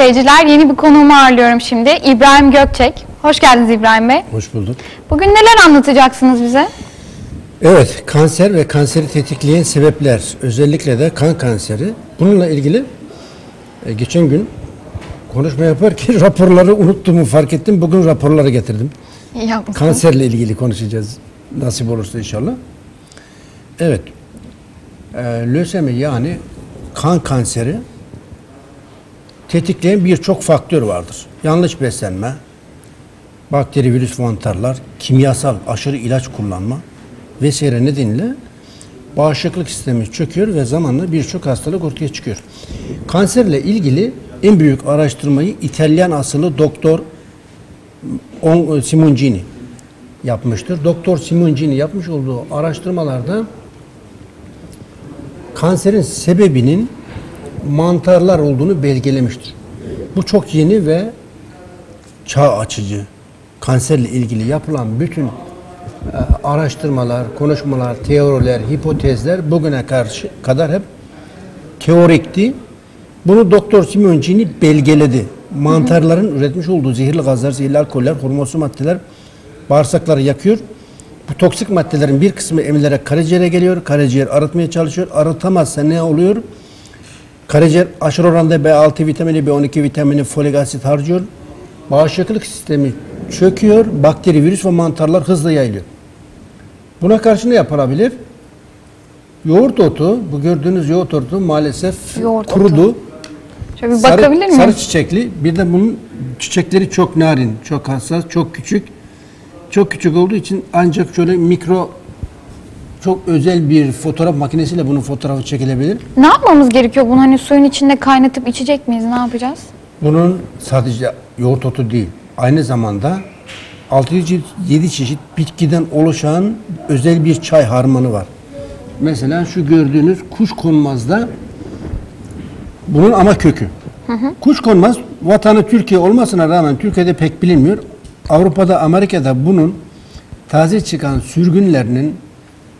Seyirciler yeni bir konuğumu ağırlıyorum şimdi. İbrahim Gökçek. Hoş geldiniz İbrahim Bey. Hoş bulduk. Bugün neler anlatacaksınız bize? Evet, kanser ve kanseri tetikleyen sebepler, özellikle de kan kanseri. Bununla ilgili e, geçen gün konuşma yaparken raporları unuttuğumu fark ettim. Bugün raporları getirdim. İyi yapmışsınız. Kanserle ilgili konuşacağız nasip olursa inşallah. Evet, e, lösemi yani kan kanseri tetikleyen birçok faktör vardır. Yanlış beslenme, bakteri, virüs, mantarlar, kimyasal aşırı ilaç kullanma vesaire nedeniyle bağışıklık sistemi çöküyor ve zamanla birçok hastalık ortaya çıkıyor. Kanserle ilgili en büyük araştırmayı İtalyan asıllı doktor On- Simoncini yapmıştır. Doktor Simoncini yapmış olduğu araştırmalarda kanserin sebebinin mantarlar olduğunu belgelemiştir. Bu çok yeni ve çağ açıcı. Kanserle ilgili yapılan bütün e, araştırmalar, konuşmalar, teoriler, hipotezler bugüne karşı kadar hep teorikti. Bunu Doktor Simoncini belgeledi. Mantarların üretmiş olduğu zehirli gazlar, zehirli alkoller, hormonsu maddeler bağırsakları yakıyor. Bu toksik maddelerin bir kısmı emilerek karaciğere geliyor. Karaciğer arıtmaya çalışıyor. Arıtamazsa ne oluyor? Karaciğer aşırı oranda B6 vitamini, B12 vitamini, folik asit harcıyor. Bağışıklık sistemi çöküyor. Bakteri, virüs ve mantarlar hızla yayılıyor. Buna karşı ne yapılabilir? Yoğurt otu, bu gördüğünüz yoğurt otu maalesef Yoğurt otu. kurudu. Şöyle bir Sarı- bakabilir miyim? Sarı çiçekli. Bir de bunun çiçekleri çok narin, çok hassas, çok küçük. Çok küçük olduğu için ancak şöyle mikro çok özel bir fotoğraf makinesiyle bunun fotoğrafı çekilebilir. Ne yapmamız gerekiyor bunu hani suyun içinde kaynatıp içecek miyiz? Ne yapacağız? Bunun sadece yoğurt otu değil, aynı zamanda 607 çeşit bitkiden oluşan özel bir çay harmanı var. Mesela şu gördüğünüz kuş konmazda bunun ama kökü. Kuş konmaz vatanı Türkiye olmasına rağmen Türkiye'de pek bilinmiyor. Avrupa'da, Amerika'da bunun taze çıkan sürgünlerinin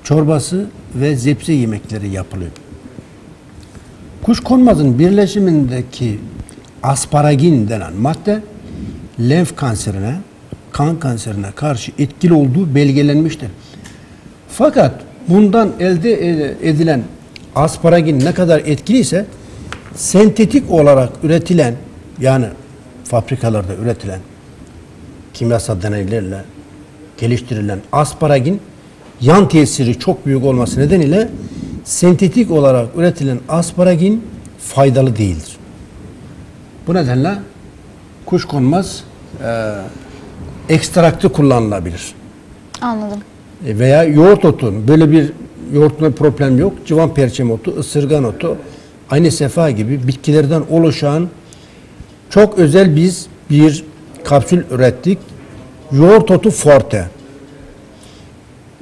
çorbası ve zepse yemekleri yapılıyor. Kuşkonmazın birleşimindeki asparagin denen madde lenf kanserine, kan kanserine karşı etkili olduğu belgelenmiştir. Fakat bundan elde e- edilen asparagin ne kadar etkiliyse sentetik olarak üretilen yani fabrikalarda üretilen kimyasal deneylerle geliştirilen asparagin yan tesiri çok büyük olması nedeniyle sentetik olarak üretilen asparagin faydalı değildir. Bu nedenle kuşkonmaz e, ekstraktı kullanılabilir. Anladım. E, veya yoğurt otu. Böyle bir yoğurtla problem yok. Civan perçem otu, ısırgan otu, aynı sefa gibi bitkilerden oluşan çok özel biz bir kapsül ürettik. Yoğurt otu forte.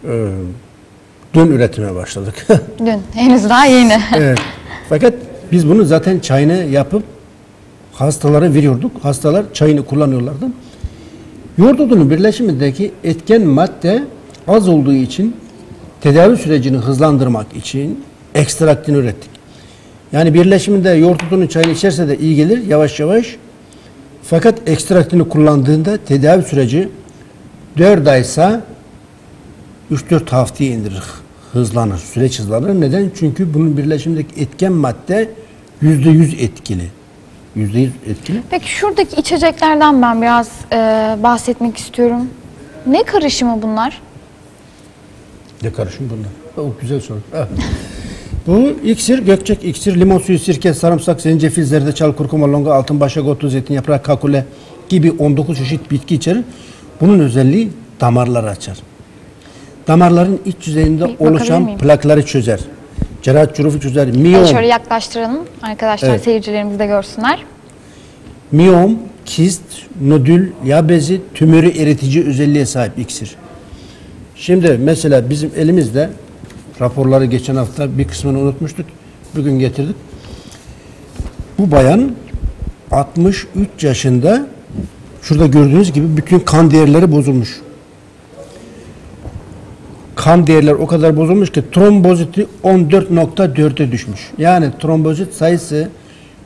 Ee, dün üretime başladık. Dün. Henüz daha yeni. evet. Fakat biz bunu zaten çayını yapıp hastalara veriyorduk. Hastalar çayını kullanıyorlardı. Yoğurt otunun birleşimindeki etken madde az olduğu için tedavi sürecini hızlandırmak için ekstraktini ürettik. Yani birleşiminde yoğurt otunun çayını içerse de iyi gelir yavaş yavaş. Fakat ekstraktini kullandığında tedavi süreci 4 aysa 3-4 haftaya indirir, hızlanır, süreç hızlanır. Neden? Çünkü bunun birleşimindeki etken madde %100 etkili. %100 etkili. Peki şuradaki içeceklerden ben biraz e, bahsetmek istiyorum. Ne karışımı bunlar? Ne karışım bunlar? O güzel soru. Bu iksir, gökçek iksir, limon suyu, sirke, sarımsak, zencefil, zerdeçal, kurkuma, longa, altın başak otu, zeytin yaprağı, kakule gibi 19 çeşit bitki içerir. Bunun özelliği damarları açar. Damarların iç yüzeyinde Bir bakabilir oluşan miyim? plakları çözer. Cerrah çurufu çözer. Miyom, şöyle yaklaştıralım arkadaşlar Evet. seyircilerimiz de görsünler. miyom, kist, nodül, yağ bezi, tümörü eritici özelliğe sahip iksir. Şimdi mesela bizim elimizde raporları geçen hafta bir kısmını unutmuştuk. Bugün getirdik. Bu bayan 63 yaşında şurada gördüğünüz gibi bütün kan değerleri bozulmuş. Kan değerler o kadar bozulmuş ki tromboziti 14.4'e düşmüş. Yani trombozit sayısı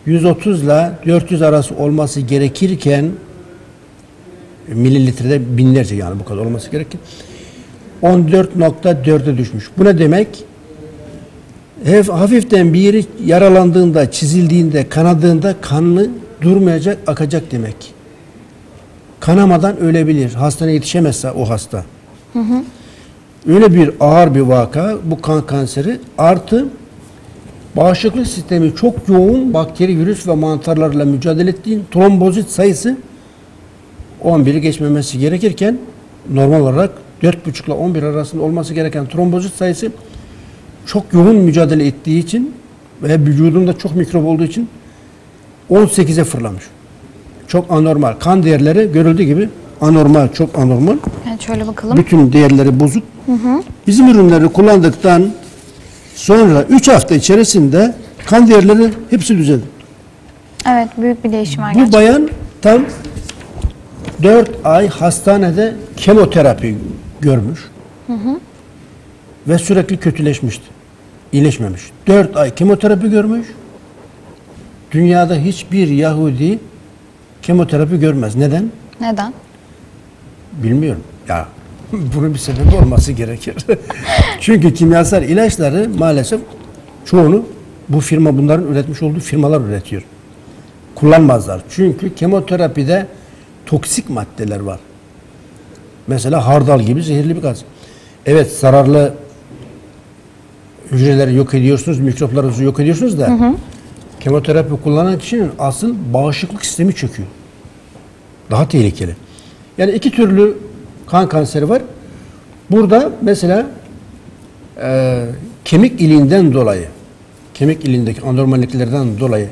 130 ile 400 arası olması gerekirken mililitrede binlerce yani bu kadar olması gerekir. 14.4'e düşmüş. Bu ne demek? Hafiften bir yeri yaralandığında, çizildiğinde, kanadığında kanlı durmayacak, akacak demek. Kanamadan ölebilir. Hastaneye yetişemezse o hasta. Öyle bir ağır bir vaka bu kan kanseri artı bağışıklık sistemi çok yoğun bakteri, virüs ve mantarlarla mücadele ettiğin trombozit sayısı 11'i geçmemesi gerekirken normal olarak 4,5 ile 11 arasında olması gereken trombozit sayısı çok yoğun mücadele ettiği için ve vücudunda çok mikrop olduğu için 18'e fırlamış. Çok anormal. Kan değerleri görüldüğü gibi anormal, çok anormal. Şöyle bakalım. Bütün değerleri bozuk. Bizim ürünleri kullandıktan sonra 3 hafta içerisinde kan değerleri hepsi düzeldi. Evet büyük bir değişim var Bu gerçekten. bayan tam 4 ay hastanede kemoterapi görmüş. Ve sürekli kötüleşmişti. İyileşmemiş. 4 ay kemoterapi görmüş. Dünyada hiçbir Yahudi kemoterapi görmez. Neden? Neden? Bilmiyorum. Ya bunun bir sebebi olması gerekir. Çünkü kimyasal ilaçları maalesef çoğunu bu firma bunların üretmiş olduğu firmalar üretiyor. Kullanmazlar. Çünkü kemoterapide toksik maddeler var. Mesela hardal gibi zehirli bir gaz. Evet zararlı hücreleri yok ediyorsunuz, mikropları yok ediyorsunuz da kemoterapi kullanan kişinin asıl bağışıklık sistemi çöküyor. Daha tehlikeli. Yani iki türlü kan kanseri var. Burada mesela e, kemik iliğinden dolayı, kemik iliğindeki anormalliklerden dolayı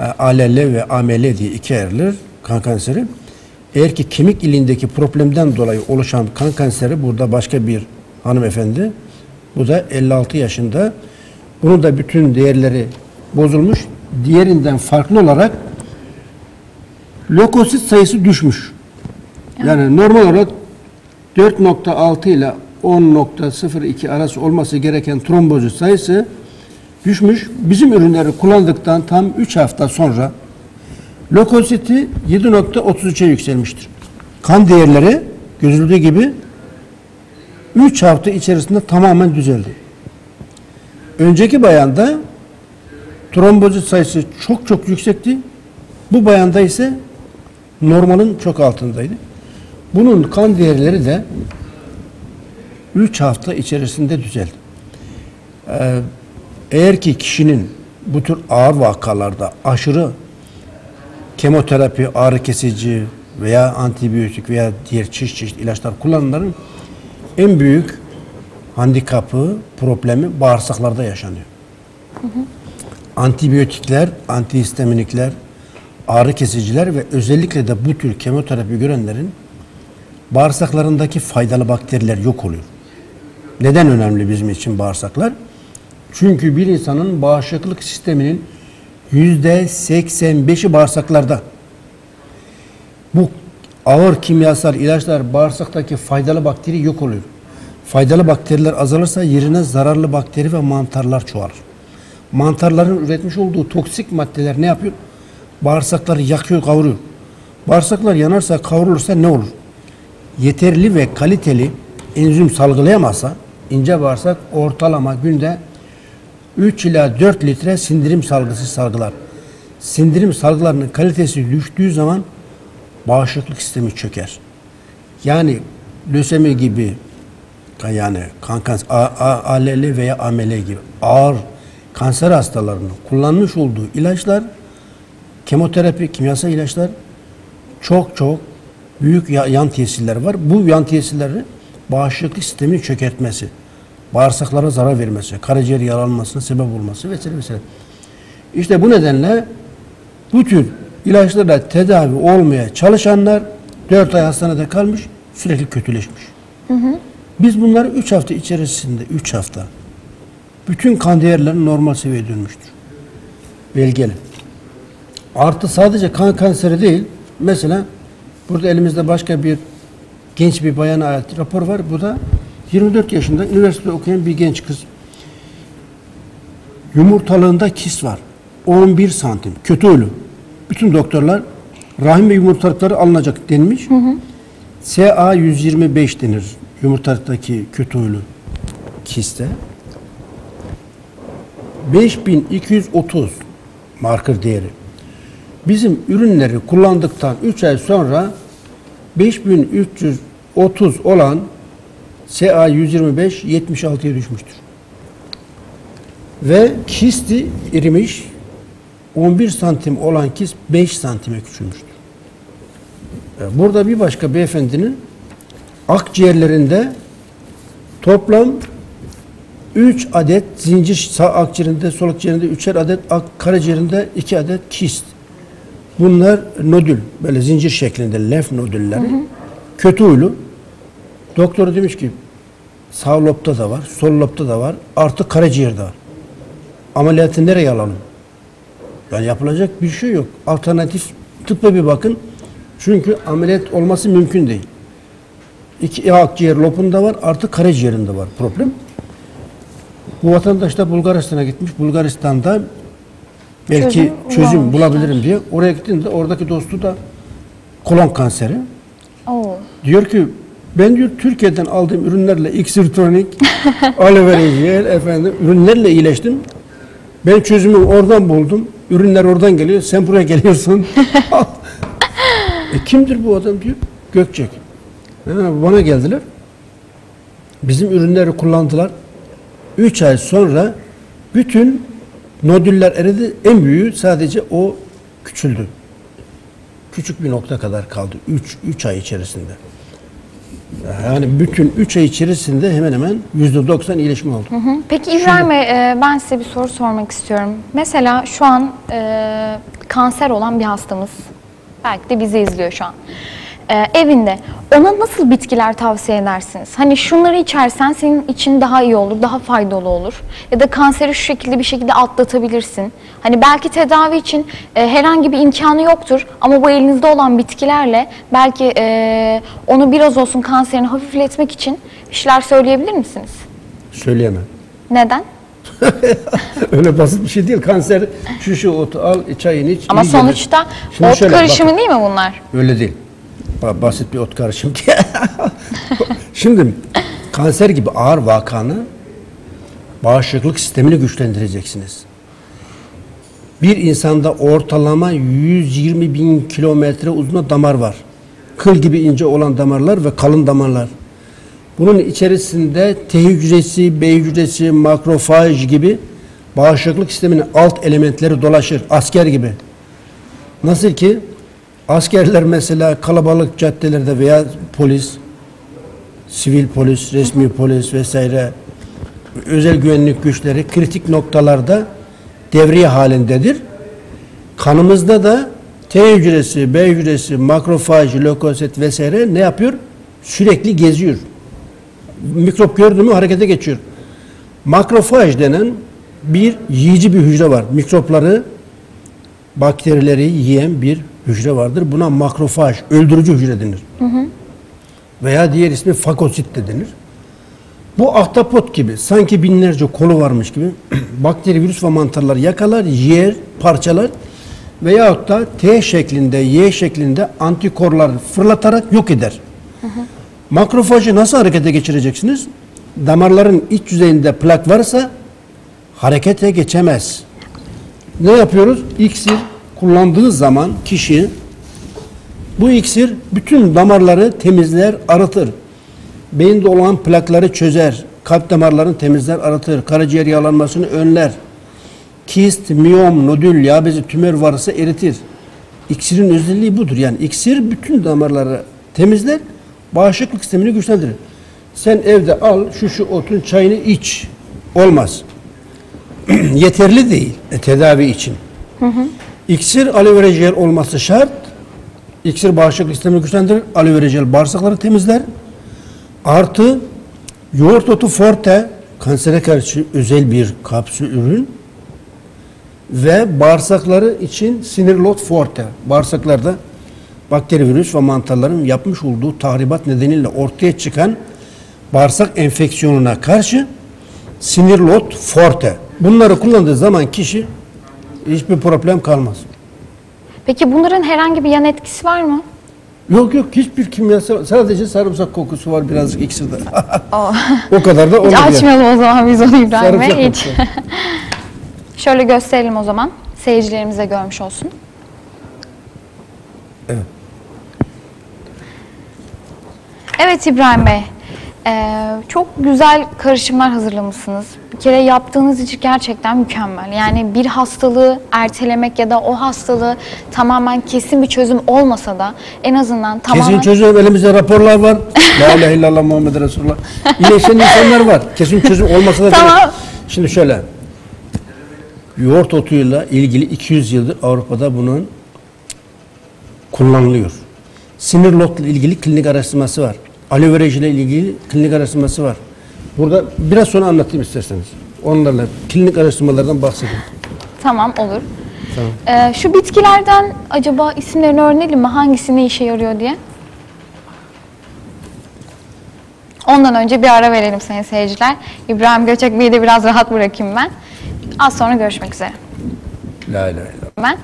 e, ALL ve AML diye ikiye ayrılır kan kanseri. Eğer ki kemik iliğindeki problemden dolayı oluşan kan kanseri burada başka bir hanımefendi. Bu da 56 yaşında. Bunun da bütün değerleri bozulmuş. Diğerinden farklı olarak lökosit sayısı düşmüş. Yani normal olarak 4.6 ile 10.02 arası olması gereken trombozit sayısı düşmüş. Bizim ürünleri kullandıktan tam 3 hafta sonra lökositi 7.33'e yükselmiştir. Kan değerleri gözüldüğü gibi 3 hafta içerisinde tamamen düzeldi. Önceki bayanda trombozit sayısı çok çok yüksekti. Bu bayanda ise normalin çok altındaydı. Bunun kan değerleri de 3 hafta içerisinde düzeldi. Ee, eğer ki kişinin bu tür ağır vakalarda aşırı kemoterapi, ağrı kesici veya antibiyotik veya diğer çeşit çeşit ilaçlar kullananların en büyük handikapı, problemi bağırsaklarda yaşanıyor. Antibiyotikler, antihistaminikler, ağrı kesiciler ve özellikle de bu tür kemoterapi görenlerin bağırsaklarındaki faydalı bakteriler yok oluyor. Neden önemli bizim için bağırsaklar? Çünkü bir insanın bağışıklık sisteminin yüzde 85'i bağırsaklarda. Bu ağır kimyasal ilaçlar bağırsaktaki faydalı bakteri yok oluyor. Faydalı bakteriler azalırsa yerine zararlı bakteri ve mantarlar çoğalır. Mantarların üretmiş olduğu toksik maddeler ne yapıyor? Bağırsakları yakıyor, kavuruyor. Bağırsaklar yanarsa, kavrulursa ne olur? Yeterli ve kaliteli enzim salgılayamazsa ince bağırsak ortalama günde 3 ila 4 litre sindirim salgısı salgılar. Sindirim salgılarının kalitesi düştüğü zaman bağışıklık sistemi çöker. Yani lösemi gibi yani kan kanser, ALL veya AML gibi ağır kanser hastalarının kullanmış olduğu ilaçlar kemoterapi, kimyasal ilaçlar çok çok büyük ya- yan tesirler var. Bu yan tesirleri bağışıklık sistemini çökertmesi, bağırsaklara zarar vermesi, karaciğer yaralanmasına sebep olması vesaire vesaire. İşte bu nedenle bu tür ilaçlarla tedavi olmaya çalışanlar 4 ay hastanede kalmış, sürekli kötüleşmiş. Biz bunları 3 hafta içerisinde, 3 hafta bütün kan değerleri normal seviyeye dönmüştür. Belgeli. Artı sadece kan kanseri değil, mesela burada elimizde başka bir genç bir bayana ait rapor var. Bu da 24 yaşında üniversite okuyan bir genç kız. Yumurtalığında kist var. 11 santim. Kötü ölü. Bütün doktorlar rahim ve yumurtalıkları alınacak denmiş. SA 125 denir yumurtalıktaki kötü ölü kiste. 5230 marker değeri. Bizim ürünleri kullandıktan 3 ay sonra 5330 olan SA 125 76'ya düşmüştür. Ve kisti erimiş 11 santim olan kist 5 santime küçülmüştür. E, Burada bir başka beyefendinin akciğerlerinde toplam 3 adet zincir sağ akciğerinde, sol akciğerinde 3'er adet, ak, karaciğerinde 2 adet kist. Bunlar nodül, böyle zincir şeklinde lenf nodülleri. Kötü huylu. Doktor demiş ki sağ lobda da var, sol lobda da var, artı karaciğerde var. Ameliyatı nereye alalım? Yani yapılacak bir şey yok. Alternatif tıbba bir bakın. Çünkü ameliyat olması mümkün değil. İki akciğer lobunda var, artı karaciğerinde var problem. Bu vatandaş da Bulgaristan'a gitmiş. Bulgaristan'da belki Çözüm çözüm, bulabilirim diye. Oraya gittiğinde oradaki dostu da kolon kanseri. Oo. Diyor ki ben diyor Türkiye'den aldığım ürünlerle Xirtronic, aloe vera jel, efendim ürünlerle iyileştim. Ben çözümü oradan buldum. Ürünler oradan geliyor. Sen buraya geliyorsun. e kimdir bu adam diyor. Gökçek. Ha, bana geldiler. Bizim ürünleri kullandılar. 3 ay sonra bütün nodüller eridi. En büyüğü sadece o küçüldü. Küçük bir nokta kadar kaldı. 3 3 ay içerisinde. Yani bütün 3 ay içerisinde hemen hemen %90 iyileşme oldu. Hı hı. Peki İbrahim Bey, e, ben size bir soru sormak istiyorum. Mesela şu an e, kanser olan bir hastamız, belki de bizi izliyor şu an. E, evinde ona nasıl bitkiler tavsiye edersiniz? Hani şunları içersen senin için daha iyi olur, daha faydalı olur. Ya da kanseri şu şekilde bir şekilde atlatabilirsin. Hani belki tedavi için e, herhangi bir imkanı yoktur ama bu elinizde olan bitkilerle belki e, onu biraz olsun kanserini hafifletmek için bir şeyler söyleyebilir misiniz? Söyleyemem. Neden? Öyle basit bir şey değil. Kanser şu şu otu al, çayını iç. Ama sonuçta ot şöyle, karışımı bakın. değil mi bunlar? Öyle değil. Ba- Basit bir ot karışımı diye. Şimdi kanser gibi ağır vakanı bağışıklık sistemini güçlendireceksiniz. Bir insanda ortalama 120 bin kilometre uzunluğunda damar var. Kıl gibi ince olan damarlar ve kalın damarlar. Bunun içerisinde T hücresi, B hücresi, makrofaj gibi bağışıklık sisteminin alt elementleri dolaşır. Asker gibi. Nasıl ki askerler mesela kalabalık caddelerde veya polis, sivil polis, resmi polis vesaire özel güvenlik güçleri kritik noktalarda devriye halindedir. Kanımızda da T hücresi, B hücresi, makrofaj, lökosit vesaire ne yapıyor? Sürekli geziyor. Mikrop gördü mü harekete geçiyor. Makrofaj denen bir yiyici bir hücre var. Mikropları bakterileri yiyen bir hücre vardır. Buna makrofaj, öldürücü hücre denir. Veya diğer ismi fakosit de denir. Bu ahtapot gibi, sanki binlerce kolu varmış gibi bakteri, virüs ve mantarlar yakalar, yer, parçalar veyahut da T şeklinde, Y şeklinde antikorlar fırlatarak yok eder. Makrofajı nasıl harekete geçireceksiniz? Damarların iç yüzeyinde plak varsa harekete geçemez. Ne yapıyoruz? İksir kullandığı zaman kişi bu iksir bütün damarları temizler, arıtır. Beyinde olan plakları çözer. Kalp damarlarını temizler, arıtır. Karaciğer yağlanmasını önler. Kist, miyom, nodül, yağ bezi, tümör varsa eritir. İksirin özelliği budur. Yani iksir bütün damarları temizler, bağışıklık sistemini güçlendirir. Sen evde al şu şu otun çayını iç. Olmaz. Yeterli değil e, tedavi için. İksir aloe jel olması şart. İksir bağışıklık sistemini güçlendirir. Aloe jel bağırsakları temizler. Artı yoğurt otu forte kansere karşı özel bir kapsül ürün ve bağırsakları için sinirlot forte. Bağırsaklarda bakteri, virüs ve mantarların yapmış olduğu tahribat nedeniyle ortaya çıkan bağırsak enfeksiyonuna karşı sinirlot forte. Bunları kullandığı zaman kişi hiçbir problem kalmaz. Peki bunların herhangi bir yan etkisi var mı? Yok yok hiçbir kimyasal sadece sarımsak kokusu var birazcık iksirde. O. o kadar da Hiç yani. açmayalım o zaman biz onu İbrahim Sarımsak Bey. Hiç. kokusu. Şöyle gösterelim o zaman. Seyircilerimize görmüş olsun. Evet. Evet İbrahim Bey. Ee, çok güzel karışımlar hazırlamışsınız. Bir kere yaptığınız için gerçekten mükemmel. Yani bir hastalığı ertelemek ya da o hastalığı tamamen kesin bir çözüm olmasa da en azından tamamen... Kesin çözüm elimizde raporlar var. La ilahe illallah Muhammed Resulullah. İyileşen insanlar var. Kesin çözüm olmasa da Tamam. değil. Şimdi şöyle. Yoğurt otuyla ilgili 200 yıldır Avrupa'da bunun kullanılıyor. Sinir lotla ilgili klinik araştırması var. Aloe vera ile ilgili klinik araştırması var. Burada biraz sonra anlatayım isterseniz. Onlarla klinik araştırmalardan bahsedeyim. Tamam olur. Tamam. Ee, şu bitkilerden acaba isimlerini öğrenelim mi? Hangisi ne işe yarıyor diye? Ondan önce bir ara verelim sayın seyirciler. İbrahim Göçek Bey'i de biraz rahat bırakayım ben. Az sonra görüşmek üzere. La ilahe illallah. Ben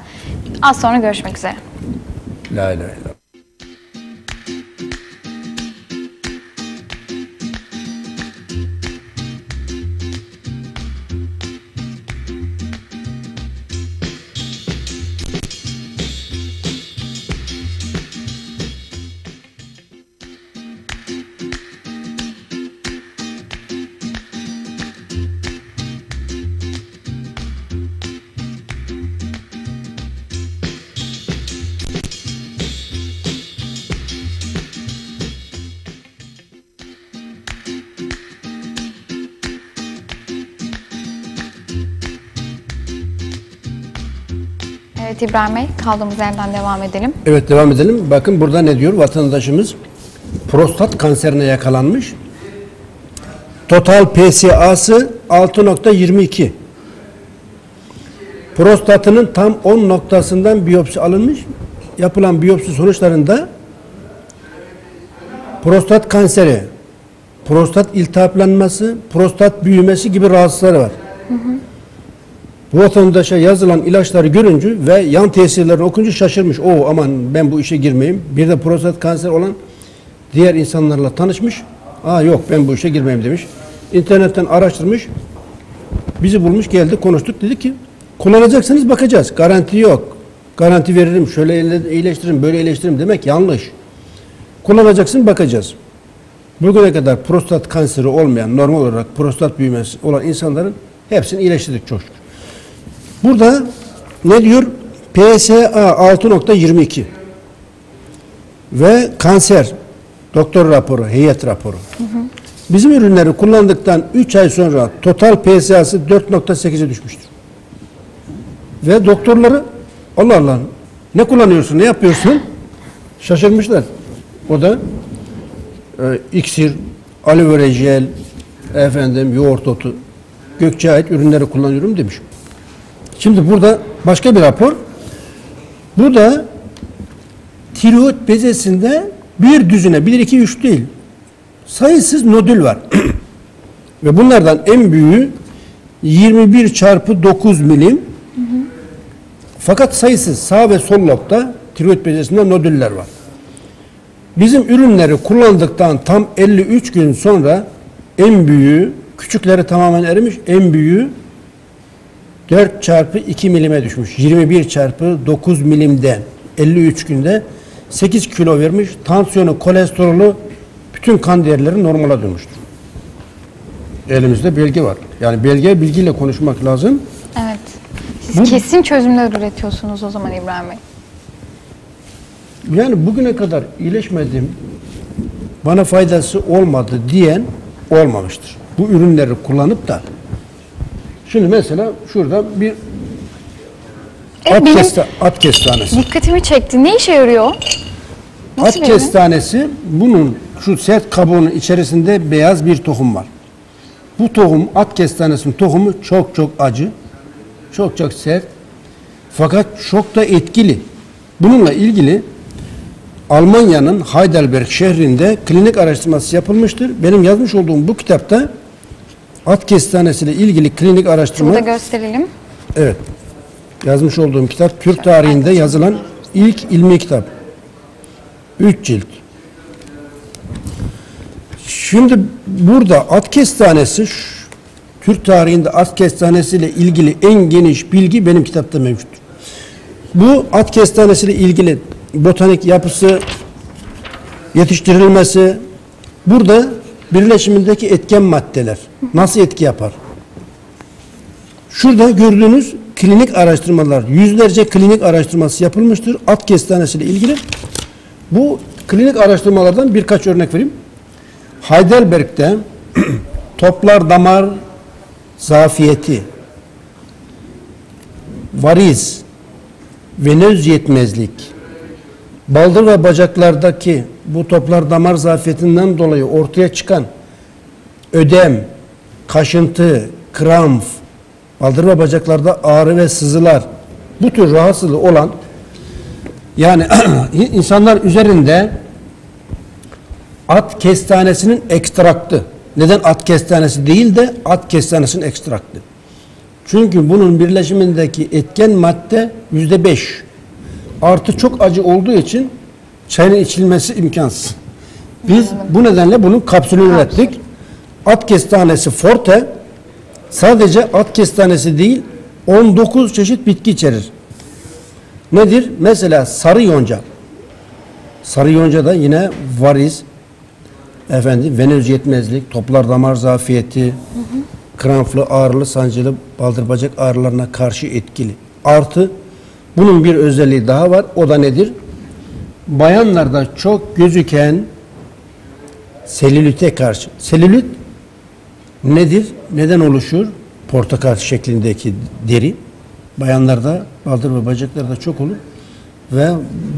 az sonra görüşmek üzere. La ilahe illallah. İbrahim Bey kaldığımız yerden devam edelim. Evet devam edelim. Bakın burada ne diyor vatandaşımız? Prostat kanserine yakalanmış. Total PSA'sı 6.22. Prostatının tam 10 noktasından biyopsi alınmış. Yapılan biyopsi sonuçlarında prostat kanseri, prostat iltihaplanması, prostat büyümesi gibi rahatsızlıkları var. Bu vatandaşa yazılan ilaçları görünce ve yan tesirlerini okunca şaşırmış. O aman ben bu işe girmeyeyim. Bir de prostat kanseri olan diğer insanlarla tanışmış. Aa yok ben bu işe girmeyeyim demiş. İnternetten araştırmış. Bizi bulmuş geldi konuştuk. Dedi ki kullanacaksınız bakacağız. Garanti yok. Garanti veririm. Şöyle iyileştiririm böyle iyileştiririm demek yanlış. Kullanacaksın bakacağız. Bugüne kadar prostat kanseri olmayan normal olarak prostat büyümesi olan insanların hepsini iyileştirdik çok şükür. Burada ne diyor? PSA 6.22 ve kanser doktor raporu, heyet raporu. Bizim ürünleri kullandıktan 3 ay sonra total PSA'sı 4.8'e düşmüştür. Ve doktorları Allah Allah ne kullanıyorsun, ne yapıyorsun? Şaşırmışlar. O da e, iksir, aloe vera jel, efendim yoğurt otu, Gökçe'ye ait ürünleri kullanıyorum demiş. Şimdi burada başka bir rapor. Bu da tiroid bezesinde bir düzine, 1, 2, 3 değil, sayısız nodül var. Ve bunlardan en büyüğü 21 çarpı 9 milim. Fakat sayısız sağ ve sol lobda tiroid bezesinde nodüller var. Bizim ürünleri kullandıktan tam 53 gün sonra en büyüğü, küçükleri tamamen erimiş, en büyüğü 4 çarpı 2 milime düşmüş. 21 çarpı 9 milimden 53 günde 8 kilo vermiş. Tansiyonu, kolesterolü, bütün kan değerleri normala dönmüştür. Elimizde belge var. Yani belge bilgiyle konuşmak lazım. Evet. Siz Bu- kesin çözümler üretiyorsunuz o zaman İbrahim Bey. Yani bugüne kadar iyileşmedim, bana faydası olmadı diyen olmamıştır. Bu ürünleri kullanıp da Şimdi mesela şurada bir Evet, at, benim kesta- at kestanesi. dikkatimi çekti. Ne işe yarıyor? Nasıl At ürün? kestanesi bunun şu sert kabuğunun içerisinde beyaz bir tohum var. Bu tohum at kestanesinin tohumu çok çok acı. Çok çok sert. Fakat çok da etkili. Bununla ilgili Almanya'nın Heidelberg şehrinde klinik araştırması yapılmıştır. Benim yazmış olduğum bu kitapta at kestanesiyle ilgili klinik araştırma Burada gösterelim. Evet. yazmış olduğum kitap Türk tarihinde yazılan ilk ilmi kitap. Üç cilt. Şimdi burada at kestanesi Türk tarihinde at kestanesiyle ilgili en geniş bilgi benim kitapta mevcut. Bu at kestanesiyle ilgili botanik yapısı, yetiştirilmesi, burada birleşimindeki etken maddeler nasıl etki yapar? Şurada gördüğünüz klinik araştırmalar, yüzlerce klinik araştırması yapılmıştır at kestanesiyle ilgili. Bu klinik araştırmalardan birkaç örnek vereyim. Heidelberg'de toplar damar zafiyeti, variz, venöz yetmezlik, baldır ve bacaklardaki bu toplar damar zafiyetinden dolayı ortaya çıkan ödem, kaşıntı, kramp, baldır bacaklarda ağrı ve sızılar, bu tür rahatsızlığı olan yani insanlar üzerinde at kestanesinin ekstraktı. Neden at kestanesi değil de at kestanesinin ekstraktı? Çünkü bunun birleşimindeki etken madde yüzde beş. Artı çok acı olduğu için çayın içilmesi imkansız. Biz bu nedenle bunun kapsülünü ürettik. At kestanesi forte sadece at kestanesi değil 19 çeşit bitki içerir. Nedir? Mesela sarı yonca. Sarı yonca da yine variz, efendim venöz yetmezlik, toplar damar zafiyeti, kramplı, ağrılı, sancılı, baldır bacak ağrılarına karşı etkili. Artı bunun bir özelliği daha var. O da nedir? Bayanlarda çok gözüken selülite karşı. Selülit nedir? Neden oluşur? Portakal şeklindeki deri. Bayanlarda, baldır ve bacaklarda çok olur. Ve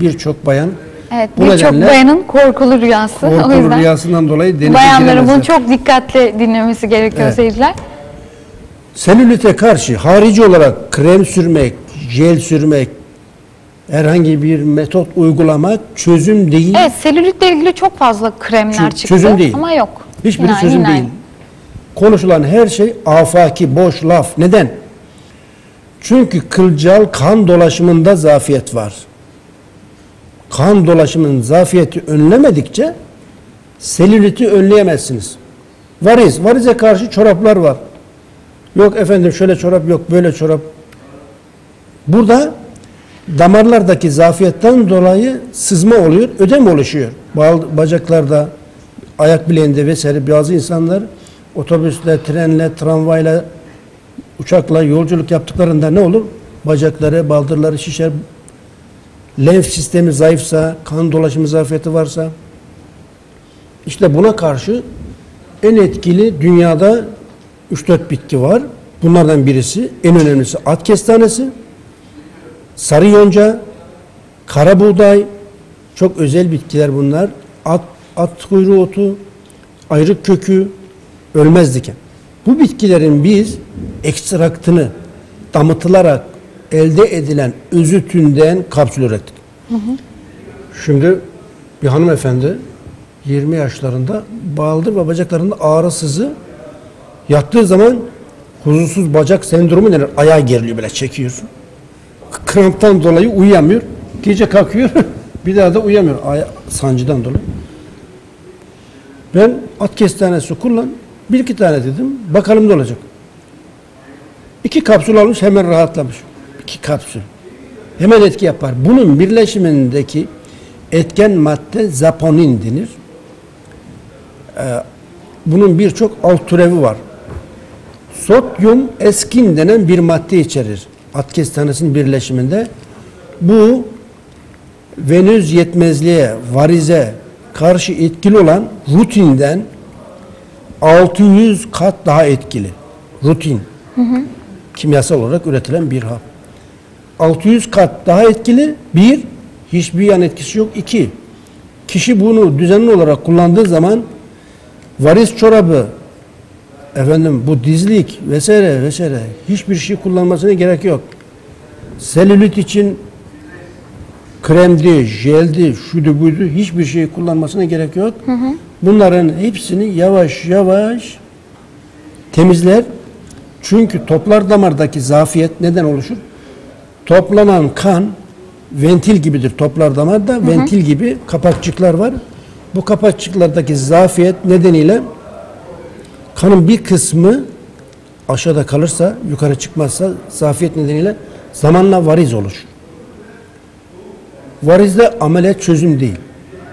birçok bayan Evet, bu birçok bayanın korkulu rüyası. o korkulu yüzden rüyasından dolayı denize bayanların bunu çok dikkatli dinlemesi gerekiyor Evet. seyirciler. Selülite karşı harici olarak krem sürmek, jel sürmek, herhangi bir metot uygulamak çözüm değil. Evet, selülitle ilgili çok fazla kremler çıktı çözüm değil. ama yok. Hiçbiri Yine- çözüm yine değil. Konuşulan her şey afaki, boş laf. Neden? Çünkü kılcal kan dolaşımında zafiyet var. Kan dolaşımının zafiyeti önlemedikçe selüliti önleyemezsiniz. Variz, varize karşı çoraplar var. Yok efendim şöyle çorap yok, böyle çorap. Burada damarlardaki zafiyetten dolayı sızma oluyor, ödem oluşuyor. Bacaklarda, ayak bileğinde vesaire bazı insanlar otobüsle, trenle, tramvayla, uçakla yolculuk yaptıklarında ne olur? Bacakları, baldırları şişer. Lenf sistemi zayıfsa, kan dolaşımı zafiyeti varsa işte buna karşı en etkili dünyada 3-4 bitki var. Bunlardan birisi, en önemlisi at kestanesi, sarı yonca, kara buğday, çok özel bitkiler bunlar. At, at kuyruğu otu, ayrık kökü, ölmez diken. Bu bitkilerin biz ekstraktını damıtılarak elde edilen özütünden kapsül ürettik. Şimdi bir hanımefendi 20 yaşlarında baldır ve bacaklarında ağrı sızı yattığı zaman huzursuz bacak sendromu denir. Ayağı geriliyor böyle çekiyorsun. Kramptan dolayı uyuyamıyor. Gece kalkıyor bir daha da uyuyamıyor aya, sancıdan dolayı. Ben at kestanesi kullan. Bir iki tane dedim. Bakalım ne olacak. İki kapsül almış hemen rahatlamış. İki kapsül. Hemen etki yapar. Bunun birleşimindeki etken madde zaponin denir. Ee, bunun birçok alt türevi var. Sodyum eskin denen bir madde içerir. At kestanesinin birleşiminde. Bu venöz yetmezliğe, varize karşı etkili olan rutinden 600 kat daha etkili. Rutin. Kimyasal olarak üretilen bir hap. 600 kat daha etkili. Bir, hiçbir yan etkisi yok. İki, kişi bunu düzenli olarak kullandığı zaman varis çorabı, efendim bu dizlik vesaire vesaire hiçbir şey kullanmasına gerek yok. Selülit için kremdi, jeldi, şuydu buydu hiçbir şey kullanmasına gerek yok. Bunların hepsini yavaş yavaş temizler. Çünkü toplar damardaki zafiyet neden oluşur? Toplanan kan ventil gibidir. Toplar damarda ventil gibi kapakçıklar var. Bu kapakçıklardaki zafiyet nedeniyle kanın bir kısmı aşağıda kalırsa, yukarı çıkmazsa zafiyet nedeniyle zamanla variz oluşur. Varizde ameliyat çözüm değil.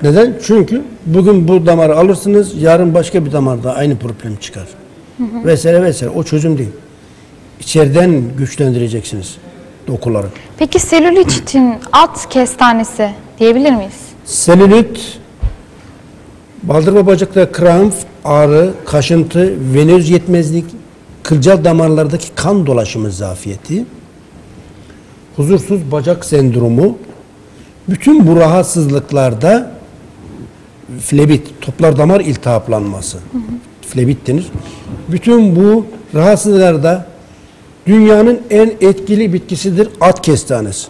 Neden? Çünkü bugün bu damarı alırsınız, yarın başka bir damarda aynı problem çıkar. Vesaire vesaire. O çözüm değil. İçeriden güçlendireceksiniz dokuları. Peki selülit için at kestanesi diyebilir miyiz? Selülit, baldır ve bacakta kramp, ağrı, kaşıntı, venöz yetmezlik, kılcal damarlardaki kan dolaşımı zafiyeti, huzursuz bacak sendromu, bütün bu rahatsızlıklarda flebit, toplar damar iltihaplanması, flebit denir. Bütün bu rahatsızlıklarda dünyanın en etkili bitkisidir at kestanesi.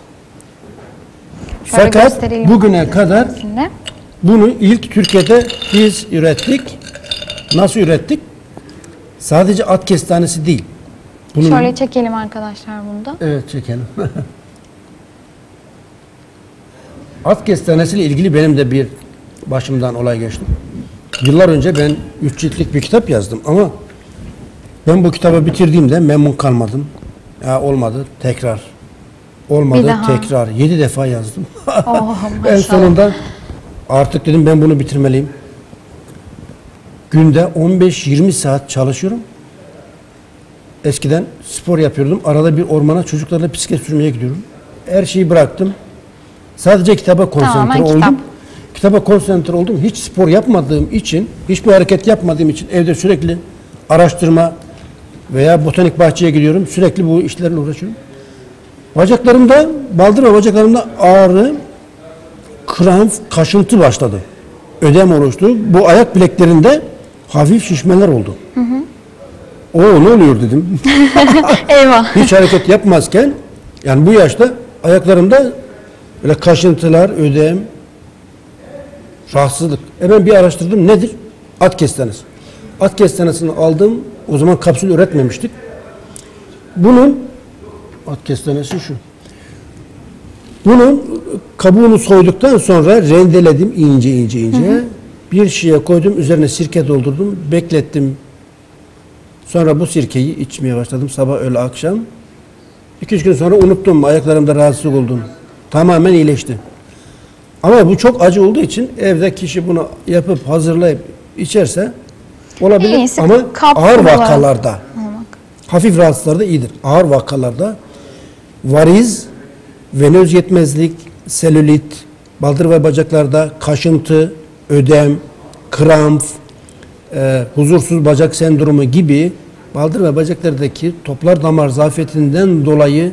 Şöyle Fakat bugüne kadar bunu ilk Türkiye'de biz ürettik. Nasıl ürettik? Sadece at kestanesi değil. Bunun Şöyle çekelim arkadaşlar bunu da. Evet çekelim. At kestanesiyle ilgili benim de bir başımdan olay geçti. Yıllar önce ben üç ciltlik bir kitap yazdım ama ben bu kitabı bitirdiğimde memnun kalmadım. Ya olmadı tekrar. Olmadı tekrar. Yedi defa yazdım. Oh, en sonunda artık dedim ben bunu bitirmeliyim. Günde 15-20 saat çalışıyorum. Eskiden spor yapıyordum. Arada bir ormana çocuklarla bisiklet sürmeye gidiyorum. Her şeyi bıraktım. Sadece kitaba konsantre Tamamen oldum. kitap. Kitaba konsantre oldum. Hiç spor yapmadığım için, hiçbir hareket yapmadığım için evde sürekli araştırma veya botanik bahçeye gidiyorum. Sürekli bu işlerle uğraşıyorum. Bacaklarımda, baldır ve bacaklarımda ağrı, kramp, kaşıntı başladı. Ödem oluştu. Bu ayak bileklerinde hafif şişmeler oldu. O ne oluyor dedim. Eyvah. Hiç hareket yapmazken yani bu yaşta ayaklarımda böyle kaşıntılar, ödem, rahatsızlık. Hemen bir araştırdım nedir? At kestanesi. At kestanesini aldım. O zaman kapsül üretmemiştik. Bunun at kestanesi şu. Bunun kabuğunu soyduktan sonra rendeledim ince ince ince. Bir şişeye koydum, üzerine sirke doldurdum, beklettim. Sonra bu sirkeyi içmeye başladım sabah öğle akşam. İki üç gün sonra unuttum, ayaklarımda rahatsızlık oldum. Tamamen iyileşti. Ama bu çok acı olduğu için evde kişi bunu yapıp hazırlayıp içerse olabilir. İyisi Ama ağır vakalarda, almak. hafif rahatsızlarda iyidir. Ağır vakalarda variz, venöz yetmezlik, selülit, baldır ve bacaklarda kaşıntı, ödem, kramp, e, huzursuz bacak sendromu gibi baldır ve bacaklardaki toplar damar zafiyetinden dolayı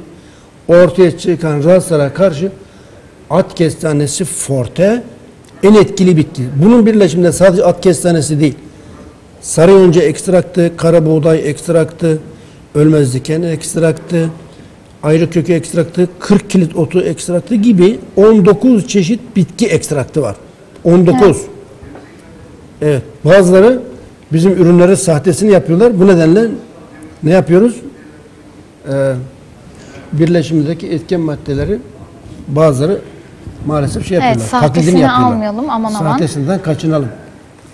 ortaya çıkan rahatsızlara karşı at kestanesi forte en etkili bitki. Bunun birleşiminde sadece at kestanesi değil, sarı yonca ekstraktı, kara buğday ekstraktı, ölmez diken ekstraktı, ayrı kökü ekstraktı, 40 kilit otu ekstraktı gibi 19 çeşit bitki ekstraktı var. 19. Evet. Bazıları bizim ürünlerin sahtesini yapıyorlar. Bu nedenle ne yapıyoruz? Ee, birleşimindeki etken maddeleri bazıları maalesef şey Evet, yapıyorlar. sahtesini taklidini yapıyorlar. almayalım, aman aman. Sahtesinden kaçınalım.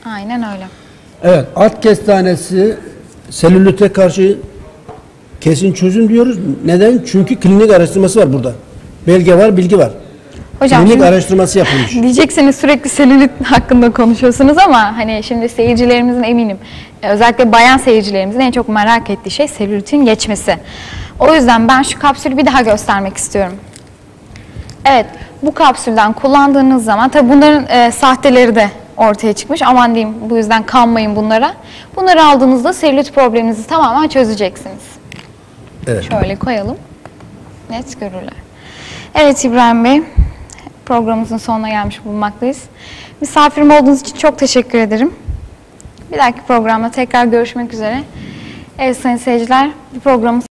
Aynen öyle. Evet, at kestanesi selülite karşı kesin çözüm diyoruz. Neden? Çünkü klinik araştırması var burada. Belge var, bilgi var. Hocam klinik şimdi- araştırması yapılmış. Diyeceksiniz sürekli selülit hakkında konuşuyorsunuz ama hani şimdi seyircilerimizin eminim e, özellikle bayan seyircilerimizin en çok merak ettiği şey selülitin geçmesi. O yüzden ben şu kapsülü bir daha göstermek istiyorum. Evet bu kapsülden kullandığınız zaman tabi bunların e, sahteleri de ortaya çıkmış. Aman diyeyim bu yüzden kanmayın bunlara. Bunları aldığınızda selülit probleminizi tamamen çözeceksiniz. Evet. Şöyle koyalım. Net görürler. Evet İbrahim Bey, programımızın sonuna gelmiş bulunmaktayız. Misafirim olduğunuz için çok teşekkür ederim. Bir dahaki programda tekrar görüşmek üzere. Evet sayın seyirciler, bu programımız